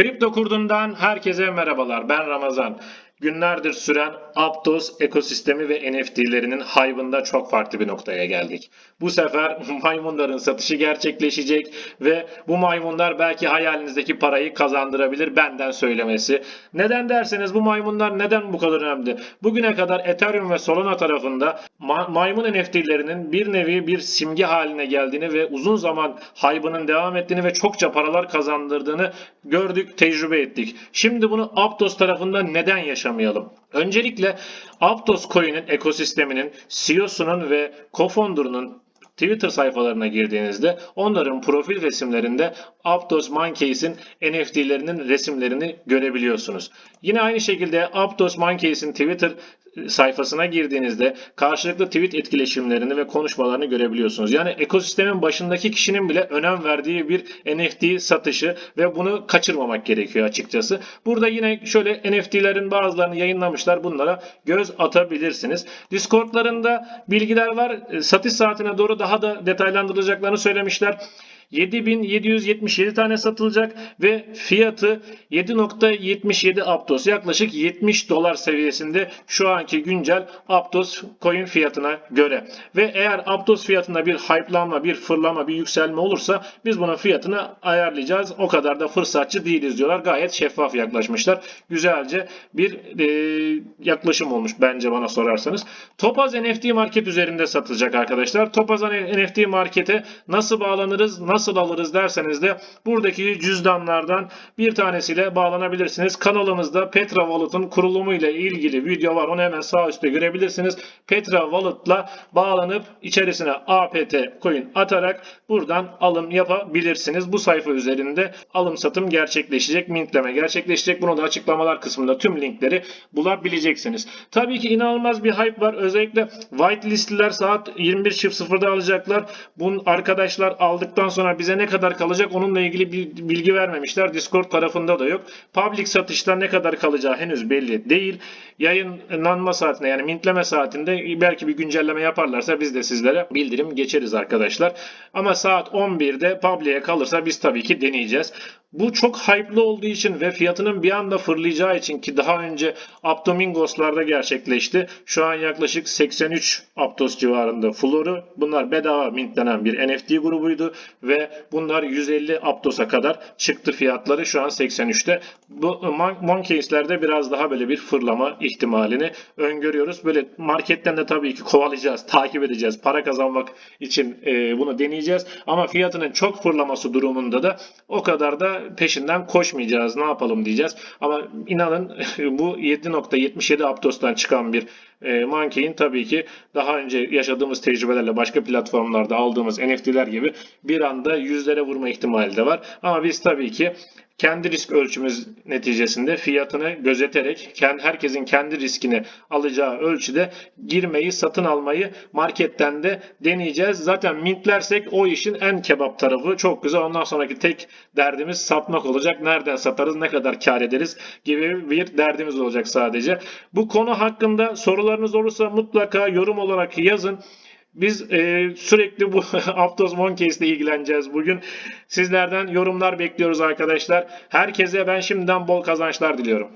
Kripto Kurdu'ndan herkese merhabalar. Ben Ramazan. Günlerdir süren Aptos ekosistemi ve NFT'lerinin hype'ında çok farklı bir noktaya geldik. Bu sefer maymunların satışı gerçekleşecek ve bu maymunlar belki hayalinizdeki parayı kazandırabilir benden söylemesi. Neden derseniz bu maymunlar neden bu kadar önemli? Bugüne kadar Ethereum ve Solana tarafında ma- maymun NFT'lerinin bir nevi bir simge haline geldiğini ve uzun zaman hype'ının devam ettiğini ve çokça paralar kazandırdığını gördük, tecrübe ettik. Şimdi bunu Aptos tarafında neden yaşamayalım? Öncelikle Aptos Coin'in ekosisteminin CEO'sunun ve co-founder'ının Twitter sayfalarına girdiğinizde onların profil resimlerinde Aptos Monkeys'in NFT'lerinin resimlerini görebiliyorsunuz. Yine aynı şekilde Aptos Monkeys'in Twitter sayfasına girdiğinizde karşılıklı tweet etkileşimlerini ve konuşmalarını görebiliyorsunuz. Yani ekosistemin başındaki kişinin bile önem verdiği bir NFT satışı ve bunu kaçırmamak gerekiyor açıkçası. Burada yine şöyle NFT'lerin bazılarını yayınlamışlar. Bunlara göz atabilirsiniz. Discord'larında bilgiler var. E, Satış saatine doğru daha da detaylandırılacaklarını söylemişler. 7777 tane satılacak ve fiyatı 7.77 Aptos yaklaşık 70 dolar seviyesinde şu anki güncel Aptos coin fiyatına göre. Ve eğer Aptos fiyatında bir hype'lanma, bir fırlama, bir yükselme olursa biz bunun fiyatını ayarlayacağız. O kadar da fırsatçı değiliz diyorlar. Gayet şeffaf yaklaşmışlar. Güzelce bir e, yaklaşım olmuş bence bana sorarsanız. Topaz NFT market üzerinde satılacak arkadaşlar. Topaz NFT markete nasıl bağlanırız, nasıl alırız derseniz de buradaki cüzdanlardan bir tanesiyle bağlanabilirsiniz. Kanalımızda Petra Wallet'ın kurulumu ile ilgili video var. Onu hemen sağ üstte görebilirsiniz. Petra Wallet'la bağlanıp içerisine APT coin atarak buradan alım yapabilirsiniz. Bu sayfa üzerinde alım satım gerçekleşecek, mintleme gerçekleşecek. Bunu da açıklamalar kısmında tüm linkleri bulabileceksiniz. Tabii ki inanılmaz bir hype var. Özellikle whitelistliler saat 21.00'da alacaklar. Bunun arkadaşlar aldıktan sonra bize ne kadar kalacak onunla ilgili bir bilgi vermemişler. Discord tarafında da yok. Public satışta ne kadar kalacağı henüz belli değil. Yayınlanma saatinde yani mintleme saatinde belki bir güncelleme yaparlarsa biz de sizlere bildirim geçeriz arkadaşlar. Ama saat 11'de public'e kalırsa biz tabii ki deneyeceğiz. Bu çok hype'lı olduğu için ve fiyatının bir anda fırlayacağı için ki daha önce Aptomingos'larda gerçekleşti. Şu an yaklaşık 83 Aptos civarında floru. Bunlar bedava mintlenen bir NFT grubuydu ve bunlar 150 Aptos'a kadar çıktı fiyatları. Şu an 83'te. Bu Mon- Monkeys'lerde biraz daha böyle bir fırlama ihtimalini öngörüyoruz. Böyle marketten de tabii ki kovalayacağız, takip edeceğiz. Para kazanmak için e, bunu deneyeceğiz. Ama fiyatının çok fırlaması durumunda da o kadar da peşinden koşmayacağız. Ne yapalım diyeceğiz. Ama inanın bu 7.77 Aptos'tan çıkan bir e, Monkey'in tabii ki daha önce yaşadığımız tecrübelerle başka platformlarda aldığımız NFT'ler gibi bir anda yüzlere vurma ihtimali de var. Ama biz tabii ki kendi risk ölçümüz neticesinde fiyatını gözeterek herkesin kendi riskini alacağı ölçüde girmeyi, satın almayı marketten de deneyeceğiz. Zaten mintlersek o işin en kebap tarafı çok güzel. Ondan sonraki tek derdimiz satmak olacak. Nereden satarız, ne kadar kar ederiz gibi bir derdimiz olacak sadece. Bu konu hakkında sorularınız olursa mutlaka yorum olarak yazın. Biz e, sürekli bu Aptos Monkeys ile ilgileneceğiz bugün. Sizlerden yorumlar bekliyoruz arkadaşlar. Herkese ben şimdiden bol kazançlar diliyorum.